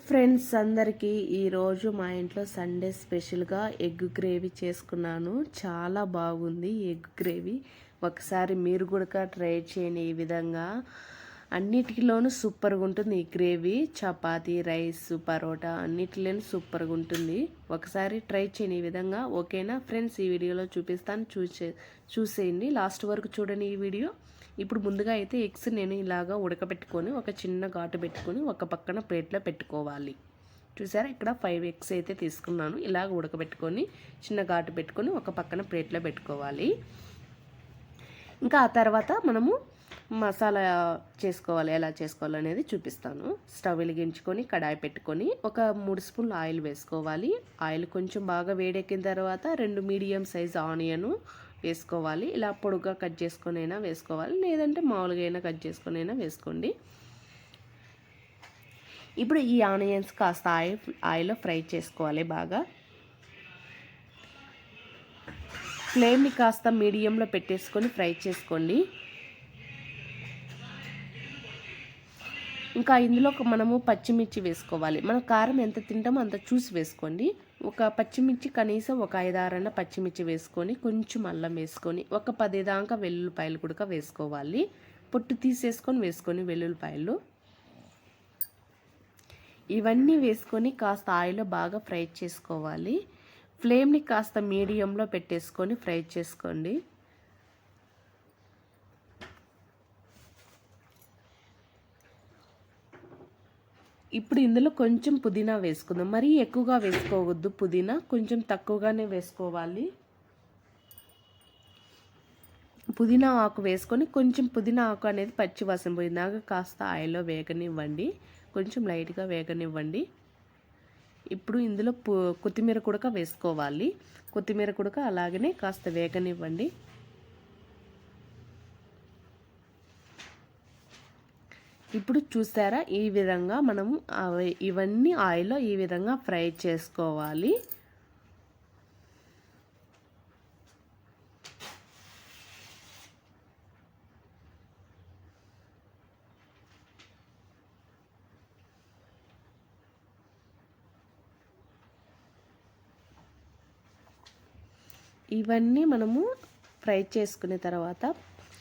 Friends అందరికీ ఈరోజు మా ఇంట్లో సండే స్పెషల్గా ఎగ్ గ్రేవీ చేసుకున్నాను. చాలా బాగుంది ఎగ్ గ్రేవీ. ఒకసారి మీరు కూడా ట్రై చేయండి ఈ విధంగా. అన్నిటిలోనూ సూపర్గా ఉంటుంది ఈ గ్రేవీ. చపాతీ రైస్ పరోటా అన్నిటిలోనూ సూపర్గా ఉంటుంది. ఒకసారి ట్రై చేయండి ఈ విధంగా. ఓకేనా? ఫ్రెండ్స్ ఈ వీడియోలో చూపిస్తాను. చూసే చూసేయండి. లాస్ట్ వరకు చూడండి ఈ వీడియో. ఇప్పుడు ముందుగా అయితే ఎగ్స్ నేను ఇలాగా ఉడకబెట్టుకొని ఒక చిన్న ఘాటు పెట్టుకొని ఒక పక్కన ప్లేట్లో పెట్టుకోవాలి. చూసారా? ఇక్కడ ఫైవ్ ఎగ్స్ అయితే తీసుకున్నాను. ఇలాగ ఉడకబెట్టుకొని చిన్న ఘాటు పెట్టుకొని ఒక పక్కన ప్లేట్లో పెట్టుకోవాలి. ఇంకా ఆ తర్వాత మనము మసాలా చేసుకోవాలి. ఎలా చేసుకోవాలి అనేది చూపిస్తాను. స్టవ్ వెలిగించుకొని కడాయి పెట్టుకొని ఒక మూడు స్పూన్లు ఆయిల్ వేసుకోవాలి. ఆయిల్ కొంచెం బాగా వేడెక్కిన తర్వాత రెండు మీడియం సైజ్ ఆనియను వేసుకోవాలి. ఇలా పొడుగ్గా కట్ చేసుకొనైనా వేసుకోవాలి. లేదంటే మామూలుగా అయినా కట్ చేసుకొనైనా వేసుకోండి. ఇప్పుడు ఈ ఆనియన్స్ కాస్త ఆయిల్ ఆయిల్లో ఫ్రై చేసుకోవాలి బాగా. ఫ్లేమ్ని కాస్త మీడియంలో పెట్టేసుకొని ఫ్రై చేసుకోండి. ఇంకా ఇందులో మనము పచ్చిమిర్చి వేసుకోవాలి. మనం కారం ఎంత తింటామో అంత చూసి వేసుకోండి. ఒక పచ్చిమిర్చి కనీసం ఒక ఐదారన్న పచ్చిమిర్చి వేసుకొని కొంచెం అల్లం వేసుకొని ఒక పది దాకా వెల్లుల్లిపాయలు కూడా వేసుకోవాలి. పొట్టు తీసేసుకొని వేసుకొని వెల్లుల్లిపాయలు. ఇవన్నీ వేసుకొని కాస్త ఆయిల్లో బాగా ఫ్రై చేసుకోవాలి. ఫ్లేమ్ని కాస్త మీడియంలో పెట్టేసుకొని ఫ్రై చేసుకోండి. ఇప్పుడు ఇందులో కొంచెం పుదీనా వేసుకుందాం. మరీ ఎక్కువగా వేసుకోవద్దు పుదీనా. కొంచెం తక్కువగానే వేసుకోవాలి. పుదీనా ఆకు వేసుకొని కొంచెం పుదీనా ఆకు అనేది పచ్చివాసం పోయినాక కాస్త ఆయిల్లో వేగనివ్వండి. కొంచెం లైట్గా వేగనివ్వండి. ఇప్పుడు ఇందులో కొత్తిమీర కుడక వేసుకోవాలి. కొత్తిమీర కుడక అలాగనే కాస్త వేగనివ్వండి. ఇప్పుడు చూసారా? ఈ విధంగా మనం ఇవన్నీ ఆయిల్లో ఈ విధంగా ఫ్రై చేసుకోవాలి. ఇవన్నీ మనము ఫ్రై చేసుకున్న తర్వాత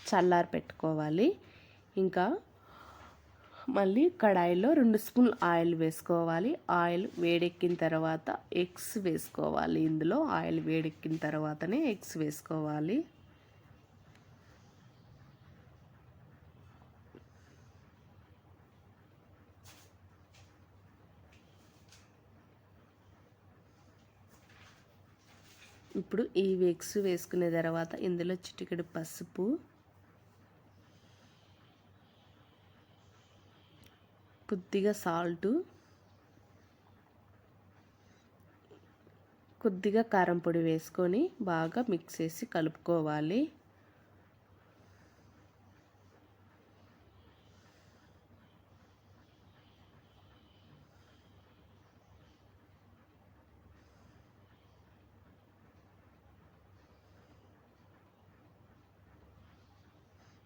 చల్లారి పెట్టుకోవాలి ఇంకా మళ్ళీ కడాయిలో రెండు స్పూన్లు ఆయిల్ వేసుకోవాలి. ఆయిల్ వేడెక్కిన తర్వాత ఎగ్స్ వేసుకోవాలి. ఇందులో ఆయిల్ వేడెక్కిన తర్వాతనే ఎగ్స్ వేసుకోవాలి. ఇప్పుడు ఈ ఎగ్స్ వేసుకున్న తర్వాత ఇందులో చిటికెడు పసుపు కొద్దిగా సాల్టు కొద్దిగా కారం పొడి వేసుకొని బాగా మిక్స్ చేసి కలుపుకోవాలి.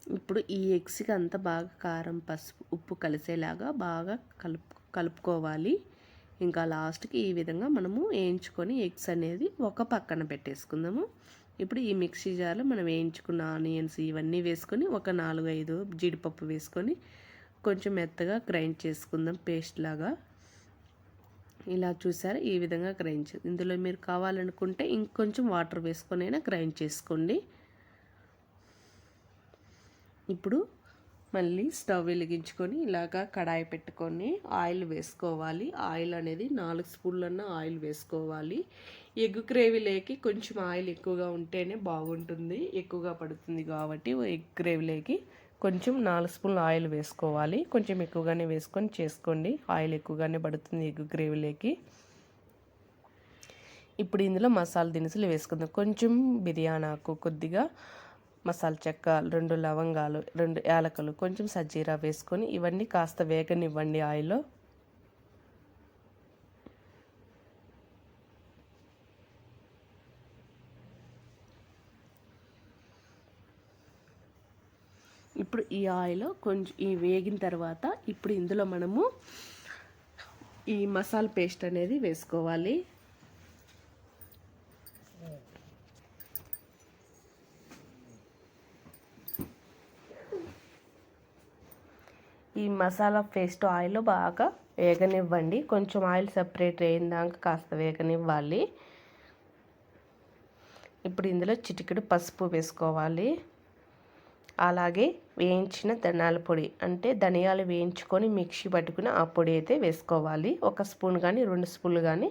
ఇప్పుడు ఈ ఎగ్స్కి అంతా బాగా కారం పసుపు ఉప్పు కలిసేలాగా బాగా కలుపు కలుపుకోవాలి. ఇంకా లాస్ట్కి ఈ విధంగా మనము వేయించుకొని ఎగ్స్ అనేది ఒక పక్కన పెట్టేసుకుందాము. ఇప్పుడు ఈ మిక్సీ జార్లో మనం వేయించుకున్న ఆనియన్స్ ఇవన్నీ వేసుకొని ఒక నాలుగు ఐదు జీడిపప్పు వేసుకొని కొంచెం మెత్తగా గ్రైండ్ చేసుకుందాం పేస్ట్ లాగా. ఇలా చూసారు? ఈ విధంగా గ్రైండ్ ఇందులో మీరు కావాలనుకుంటే ఇంకొంచెం వాటర్ వేసుకొని అయినా గ్రైండ్ చేసుకోండి. ఇప్పుడు మళ్ళీ స్టవ్ వెలిగించుకొని ఇలాగా కడాయి పెట్టుకొని ఆయిల్ వేసుకోవాలి. ఆయిల్ అనేది నాలుగు స్పూన్లన్న ఆయిల్ వేసుకోవాలి. ఎగ్ గ్రేవీలోకి కొంచెం ఆయిల్ ఎక్కువగా ఉంటేనే బాగుంటుంది. ఎక్కువగా పడుతుంది కాబట్టి ఎగ్ గ్రేవీలోకి కొంచెం నాలుగు స్పూన్లు ఆయిల్ వేసుకోవాలి. కొంచెం ఎక్కువగానే వేసుకొని చేసుకోండి. ఆయిల్ ఎక్కువగానే పడుతుంది ఎగ్ గ్రేవీలోకి ఇప్పుడు ఇందులో మసాలా దినుసులు వేసుకుందాం. కొంచెం బిర్యానీ ఆకు కొద్దిగా మసాలా చెక్క రెండు లవంగాలు రెండు యాలకలు కొంచెం సజ్జీరా వేసుకొని ఇవన్నీ కాస్త వేగనివ్వండి ఆయిల్లో. ఇప్పుడు ఈ ఆయిల్ కొంచెం ఈ వేగిన తర్వాత ఇప్పుడు ఇందులో మనము ఈ మసాలా పేస్ట్ అనేది వేసుకోవాలి. ఈ మసాలా పేస్ట్ ఆయిల్ బాగా వేగనివ్వండి. కొంచెం ఆయిల్ సపరేట్ అయిందాక కాస్త వేగనివ్వాలి. ఇప్పుడు ఇందులో చిటికెడు పసుపు వేసుకోవాలి. అలాగే వేయించిన ధనాల పొడి అంటే ధనియాలు వేయించుకొని మిక్సీ పట్టుకుని ఆ పొడి అయితే వేసుకోవాలి. ఒక స్పూన్ కానీ రెండు స్పూన్లు కానీ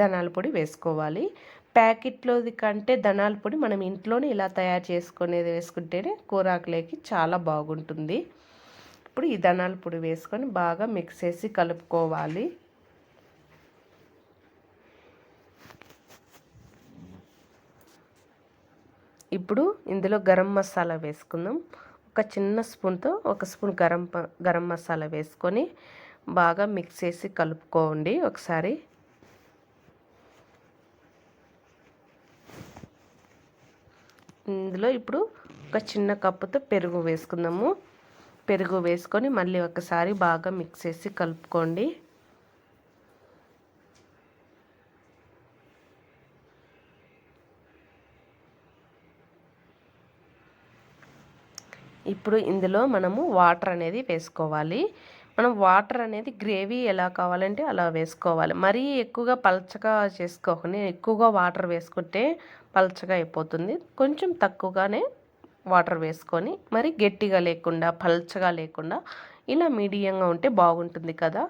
ధనాల పొడి వేసుకోవాలి. ప్యాకెట్లోది కంటే ధనాల పొడి మనం ఇంట్లోనే ఇలా తయారు చేసుకునేది వేసుకుంటేనే కూరాకులేకి చాలా బాగుంటుంది. ఇప్పుడు ఈ ధనాల పొడి వేసుకొని బాగా మిక్స్ చేసి కలుపుకోవాలి. ఇప్పుడు ఇందులో గరం మసాలా వేసుకుందాం. ఒక చిన్న స్పూన్తో ఒక స్పూన్ గరం గరం మసాలా వేసుకొని బాగా మిక్స్ చేసి కలుపుకోండి ఒకసారి. ఇందులో ఇప్పుడు ఒక చిన్న కప్పుతో పెరుగు వేసుకుందాము. పెరుగు వేసుకొని మళ్ళీ ఒకసారి బాగా మిక్స్ చేసి కలుపుకోండి. ఇప్పుడు ఇందులో మనము వాటర్ అనేది వేసుకోవాలి. మనం వాటర్ అనేది గ్రేవీ ఎలా కావాలంటే అలా వేసుకోవాలి. మరీ ఎక్కువగా పలచగా చేసుకోకుండా ఎక్కువగా వాటర్ వేసుకుంటే పలచగా అయిపోతుంది. కొంచెం తక్కువగానే వాటర్ వేసుకొని మరి గట్టిగా లేకుండా పల్చగా లేకుండా ఇలా మీడియంగా ఉంటే బాగుంటుంది కదా.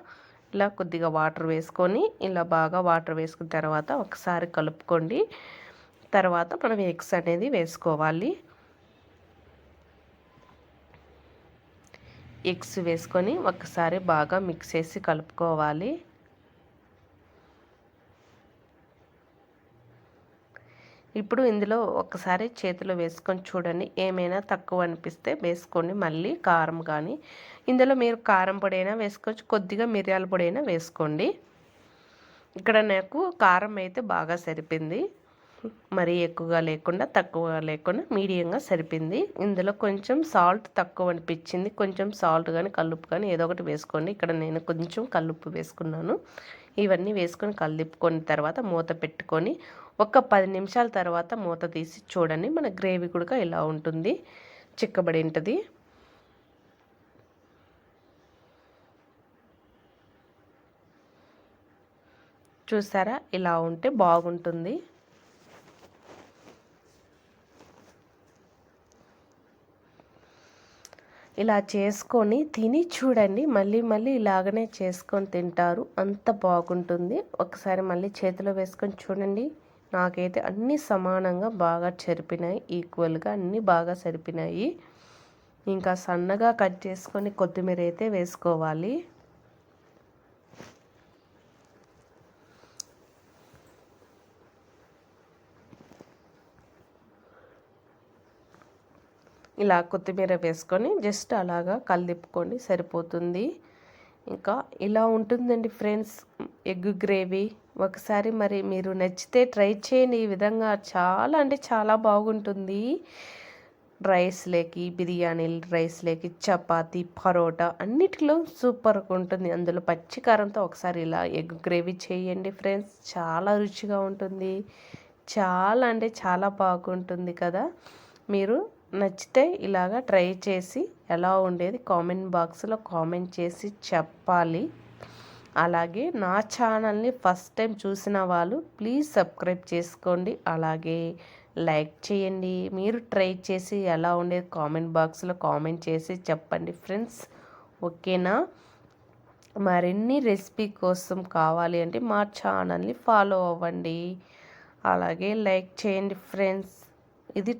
ఇలా కొద్దిగా వాటర్ వేసుకొని ఇలా బాగా వాటర్ వేసుకున్న తర్వాత ఒకసారి కలుపుకోండి. తర్వాత మనం ఎగ్స్ అనేది వేసుకోవాలి. ఎగ్స్ వేసుకొని ఒకసారి బాగా మిక్స్ చేసి కలుపుకోవాలి. ఇప్పుడు ఇందులో ఒకసారి చేతిలో వేసుకొని చూడండి. ఏమైనా తక్కువ అనిపిస్తే వేసుకోండి. మళ్ళీ కారం కానీ ఇందులో మీరు కారం పొడి అయినా వేసుకోవచ్చు. కొద్దిగా మిరియాల పొడి అయినా వేసుకోండి. ఇక్కడ నాకు కారం అయితే బాగా సరిపోయింది మరీ ఎక్కువగా లేకుండా తక్కువగా లేకుండా మీడియంగా సరిపోయింది ఇందులో కొంచెం సాల్ట్ తక్కువ అనిపించింది. కొంచెం సాల్ట్ కానీ కల్లుప్పు కానీ ఏదో ఒకటి వేసుకోండి. ఇక్కడ నేను కొంచెం కల్లుప్పు వేసుకున్నాను. ఇవన్నీ వేసుకొని కలిపుకొని తర్వాత మూత పెట్టుకొని ఒక పది నిమిషాల తర్వాత మూత తీసి చూడండి. మన గ్రేవీ కూడా ఇలా ఉంటుంది? చిక్కబడి ఉంటుంది. చూసారా? ఇలా ఉంటే బాగుంటుంది. ఇలా చేసుకొని తిని చూడండి. మళ్ళీ మళ్ళీ ఇలాగనే చేసుకొని తింటారు. అంత బాగుంటుంది. ఒకసారి మళ్ళీ చేతిలో వేసుకొని చూడండి. నాకైతే అన్నీ సమానంగా బాగా చెరిపినాయి ఈక్వల్గా అన్నీ బాగా సరిపినాయి ఇంకా సన్నగా కట్ చేసుకొని కొత్తిమీర అయితే వేసుకోవాలి. ఇలా కొత్తిమీర వేసుకొని జస్ట్ అలాగా కలిపుకొని సరిపోతుంది. ఇంకా ఇలా ఉంటుందండి ఫ్రెండ్స్ ఎగ్ గ్రేవీ. ఒకసారి మరి మీరు నచ్చితే ట్రై చేయండి. ఈ విధంగా చాలా అంటే చాలా బాగుంటుంది. రైస్లోకి బిర్యానీ రైస్లోకి చపాతి పరోటా అన్నిటిలో సూపర్గా ఉంటుంది. అందులో పచ్చికారంతో ఒకసారి ఇలా ఎగ్ గ్రేవీ చేయండి ఫ్రెండ్స్. చాలా రుచిగా ఉంటుంది. చాలా అంటే చాలా బాగుంటుంది కదా. మీరు నచ్చితే ఇలాగా ట్రై చేసి ఎలా ఉండేది కామెంట్ బాక్స్లో కామెంట్ చేసి చెప్పాలి. అలాగే నా ఛానల్ని ఫస్ట్ టైం చూసిన వాళ్ళు ప్లీజ్ సబ్స్క్రైబ్ చేసుకోండి. అలాగే లైక్ చేయండి. మీరు ట్రై చేసి ఎలా ఉండేది కామెంట్ బాక్స్లో కామెంట్ చేసి చెప్పండి ఫ్రెండ్స్. ఓకేనా? మరిన్ని రెసిపీ కోసం కావాలి అంటే మా ఛానల్ని ఫాలో అవ్వండి. అలాగే లైక్ చేయండి ఫ్రెండ్స్. ఇది